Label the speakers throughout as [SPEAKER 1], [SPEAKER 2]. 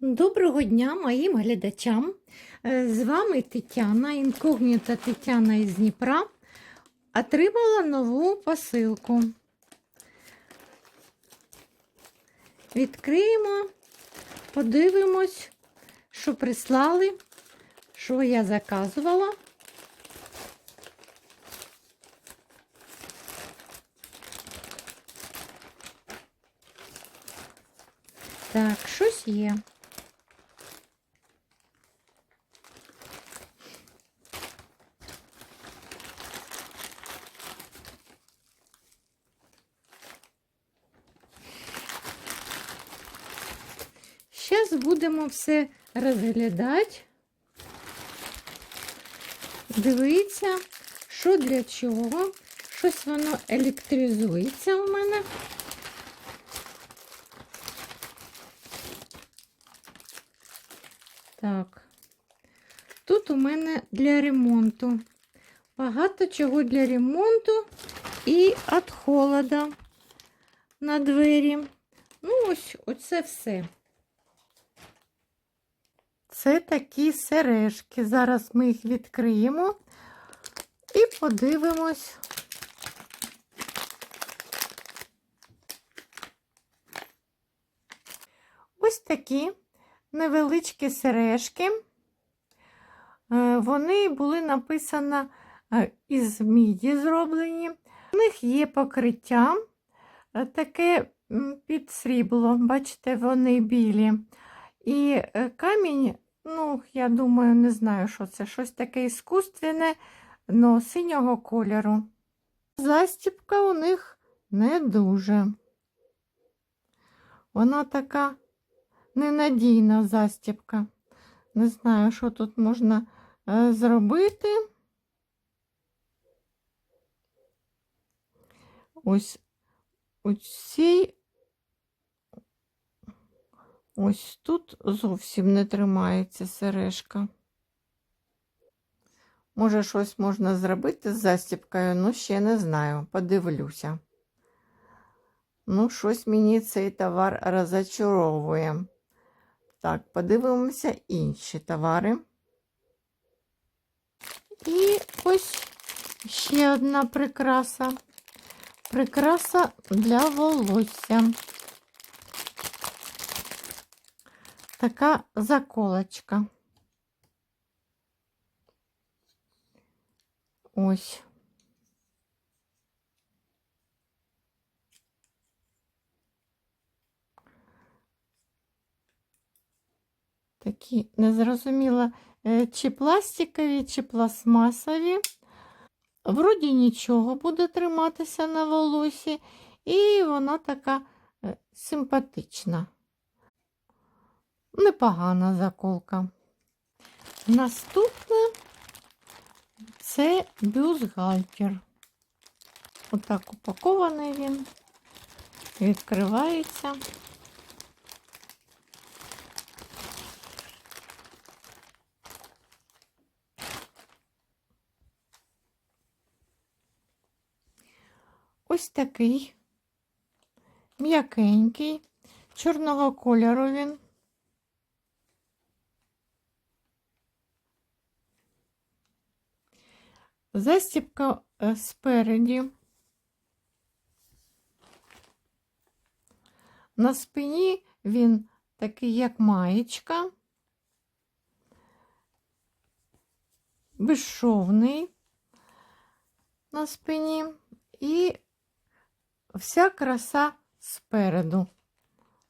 [SPEAKER 1] Доброго дня моїм глядачам. Е, З вами Тетяна, інкогніта Тетяна із Дніпра. Отримала нову посилку. Відкриємо, подивимось, що прислали, що я заказувала. Так, щось є. Зараз все розглядати, дивитися, що для чого. Щось воно електризується у мене. Так, тут у мене для ремонту. Багато чого для ремонту і від холода на двері. Ну, ось оце все. Це такі сережки. Зараз ми їх відкриємо і подивимось. Ось такі невеличкі сережки. Е, Вони були написані е, із міді зроблені. У них є покриття е, таке під срібло, бачите, вони білі. І камінь, ну, я думаю, не знаю, що це, щось таке іскусственне, но синього кольору. Застіпка у них не дуже. Вона така ненадійна застіпка. Не знаю, що тут можна е, зробити. Ось у цій ось тут зовсім не тримається сережка. Може, щось можна зробити з застіпкою, ну ще не знаю, подивлюся. Ну, щось мені цей товар розочаровує. Так, подивимося інші товари. І ось ще одна прикраса. Прикраса для волосся. Така заколочка. Ось. Такі незрозуміло, е, чи пластикові, чи пластмасові. Вроді нічого буде триматися на волосі, і вона така е, симпатична. Непогана заколка. Наступне це бюстгальтер. Отак упакований він, відкривається. Ось такий м'якенький, чорного кольору він. Застіпка е, спереді. На спині він такий, як маєчка, безшовний на спині і вся краса спереду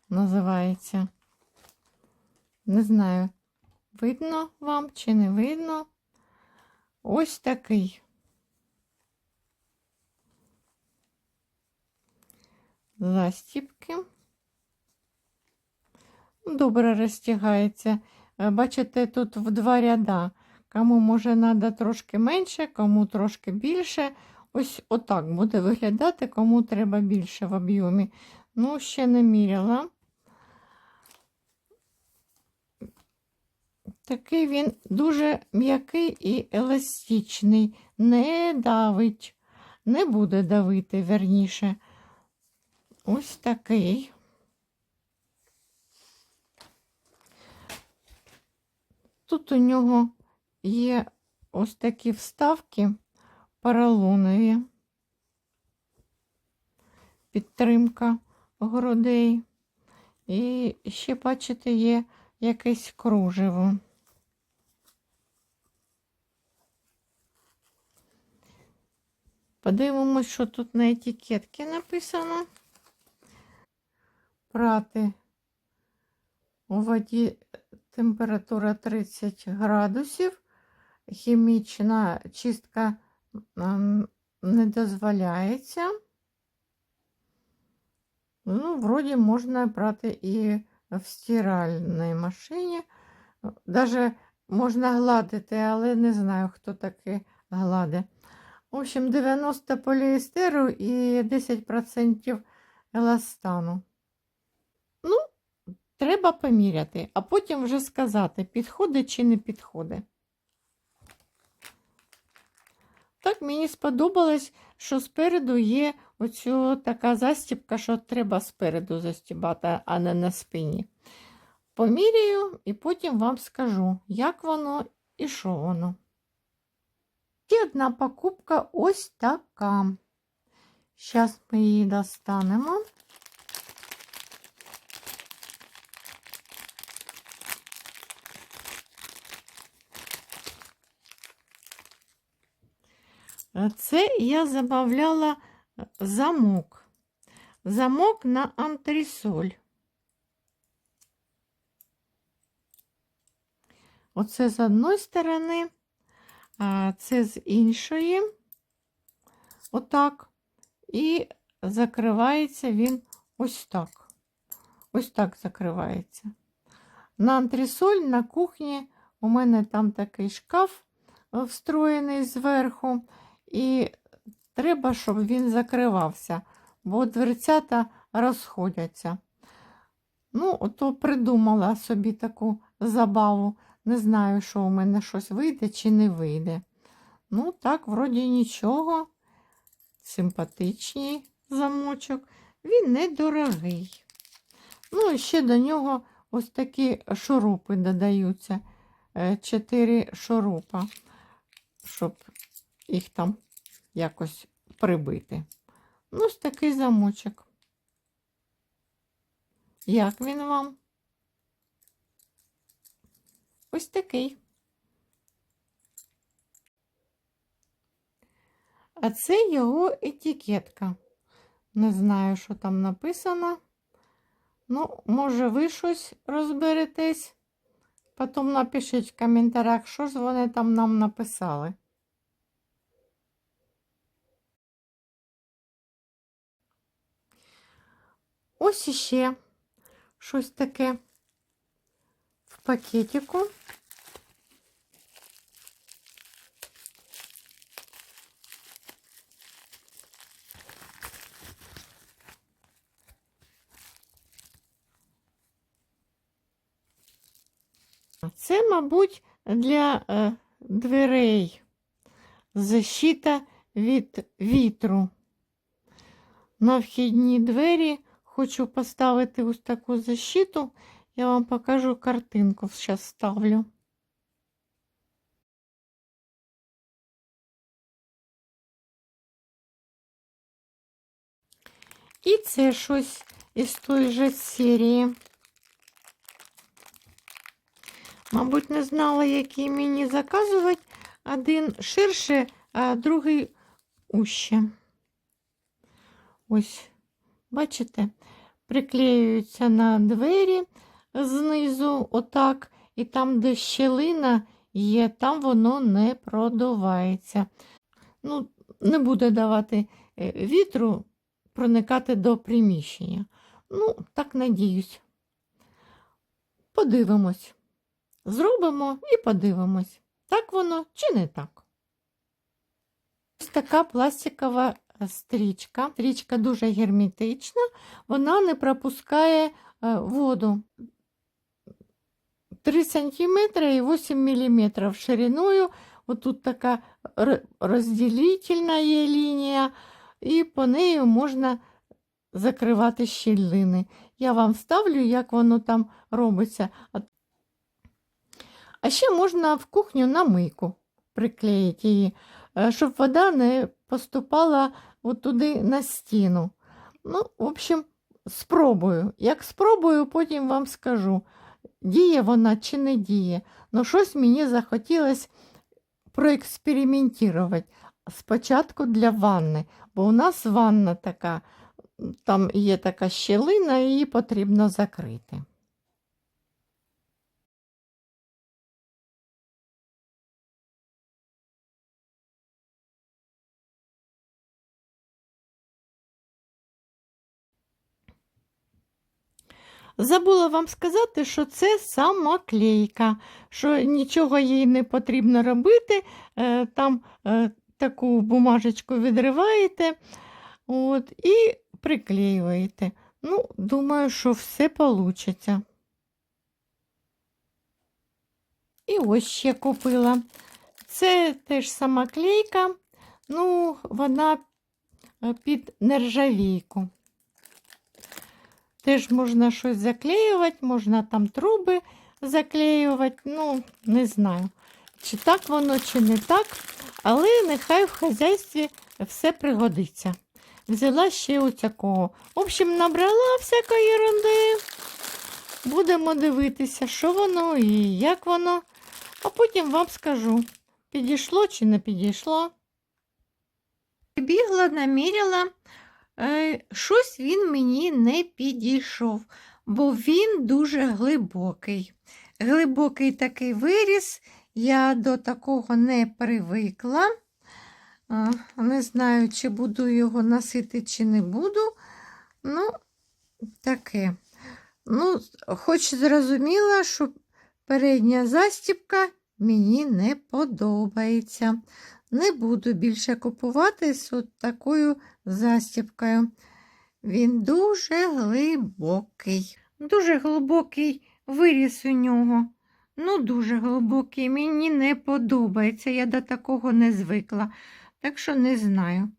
[SPEAKER 1] називається. Не знаю, видно вам чи не видно. Ось такий. Застіпки. Добре розтягається. Е, Бачите, тут в два ряда. Кому може треба трошки менше, кому трошки більше. Ось отак буде виглядати, кому треба більше в об'ємі. Ну, ще не міряла. Такий він дуже м'який і еластичний, не давить, не буде давити, верніше. Ось такий. Тут у нього є ось такі вставки поролонові, підтримка грудей. І ще, бачите, є якесь кружево. Подивимось, що тут на етикетці написано. Прати у воді температура 30 градусів. Хімічна чистка не дозволяється. Ну, вроді можна брати і в стиральній машині. Даже можна гладити, але не знаю, хто таке гладить. В общем, 90 поліестеру і 10% еластану. Ну, треба поміряти, а потім вже сказати, підходить чи не підходить. Так мені сподобалось, що спереду є оцю така застібка, що треба спереду застібати, а не на спині. Поміряю і потім вам скажу, як воно і що воно. Ще одна покупка ось така. Зараз ми її достанемо. Це я замовляла замок. Замок на антресоль. Оце з одної сторони, а Це з іншої. Отак. І закривається він ось так. Ось так закривається. На антресоль на кухні у мене там такий шкаф встроєний зверху. І треба, щоб він закривався, бо дверцята розходяться. Ну, ото придумала собі таку забаву. Не знаю, що у мене щось вийде чи не вийде. Ну, так, вроді нічого. Симпатичний замочок. Він недорогий. Ну, і ще до нього ось такі шурупи додаються. Е, Чотири шурупа, щоб їх там якось прибити. Ну, ось такий замочок. Як він вам? Ось такий. А це його етикетка. Не знаю, що там написано. Ну, може, ви щось розберетесь. Потім напишіть в коментарях, що ж вони там нам написали. Ось іще щось таке пакетику. Це, мабуть, для е, дверей защита від вітру. На вхідні двері хочу поставити ось таку защиту. Я вам покажу картинку, зараз ставлю. І це щось із тої же серії. Мабуть, не знала, який мені заказувати. Один ширше, а другий уще. Ось, бачите, приклеюються на двері знизу, отак, і там, де щелина є, там воно не продувається. Ну, не буде давати е, вітру проникати до приміщення. Ну, так надіюсь. Подивимось. Зробимо і подивимось, так воно чи не так. Ось така пластикова стрічка. Стрічка дуже герметична, вона не пропускає е, воду. 3 см і 8 мм шириною. Отут така розділительна є лінія, і по неї можна закривати щілини. Я вам ставлю, як воно там робиться. А ще можна в кухню на мийку приклеїти її, е, щоб вода не поступала туди на стіну. Ну, в общем, спробую. Як спробую, потім вам скажу, діє вона чи не діє. Ну, щось мені захотілося проекспериментувати. Спочатку для ванни, бо у нас ванна така, там є така щілина, її потрібно закрити. Забула вам сказати, що це самоклейка, що нічого їй не потрібно робити. Е, Там е, таку бумажечку відриваєте от, і приклеюєте. Ну, думаю, що все вийде. І ось ще купила. Це теж самоклейка, ну, вона е, під нержавійку. Теж можна щось заклеювати, можна там труби заклеювати, ну, не знаю, чи так воно, чи не так, але нехай в хазяйстві все пригодиться. Взяла ще у такого. В общем, набрала всякої ерунди. Будемо дивитися, що воно і як воно, а потім вам скажу, підійшло чи не підійшло. Бігла, наміряла. Е, щось він мені не підійшов, бо він дуже глибокий. Глибокий такий виріс, я до такого не привикла. Е, не знаю, чи буду його носити, чи не буду. Ну, таке. Ну, Хоч зрозуміла, що передня застібка мені не подобається. Не буду більше купувати з от такою застібкою. Він дуже глибокий. Дуже глибокий виріс у нього. Ну, дуже глибокий. Мені не подобається. Я до такого не звикла, так що не знаю.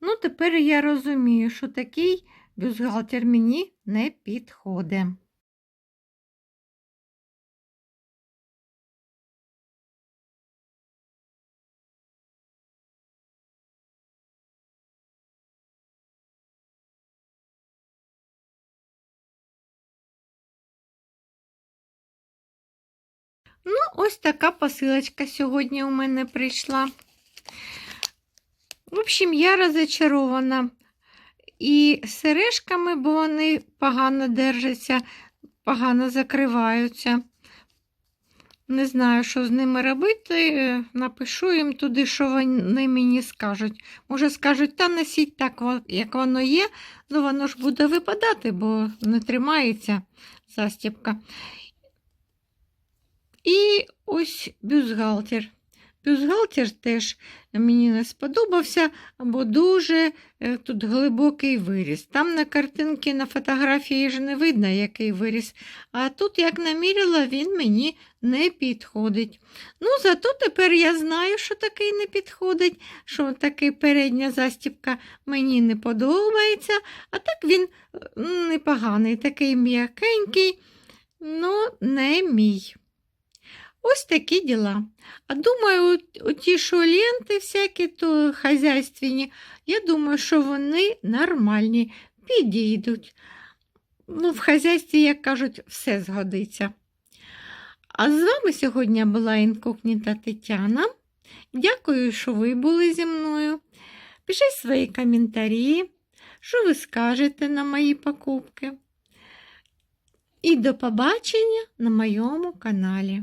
[SPEAKER 1] Ну, тепер я розумію, що такий бюстгальтер мені не підходить. Ну, ось така посилочка сьогодні у мене прийшла. В общем, я розочарована і сережками, бо вони погано держаться, погано закриваються. Не знаю, що з ними робити. Напишу їм туди, що вони мені скажуть. Може, скажуть, та носіть так, як воно є, ну воно ж буде випадати, бо не тримається застібка. І ось бюстгальтер. Бюстгальтер теж мені не сподобався, бо дуже е, тут глибокий виріс. Там на картинці, на фотографії ж не видно, який виріс. А тут, як наміряла, він мені не підходить. Ну, зато тепер я знаю, що такий не підходить, що такий передня застібка мені не подобається, а так він непоганий, такий м'якенький, ну, не мій. Ось такі діла. А думаю, ті, що ленти всякі то хазяйственні, я думаю, що вони нормальні, підійдуть. Ну, В хазяйстві, як кажуть, все згодиться. А з вами сьогодні була інкогніта Тетяна. Дякую, що ви були зі мною. Пишіть свої коментарі, що ви скажете на мої покупки. І до побачення на моєму каналі.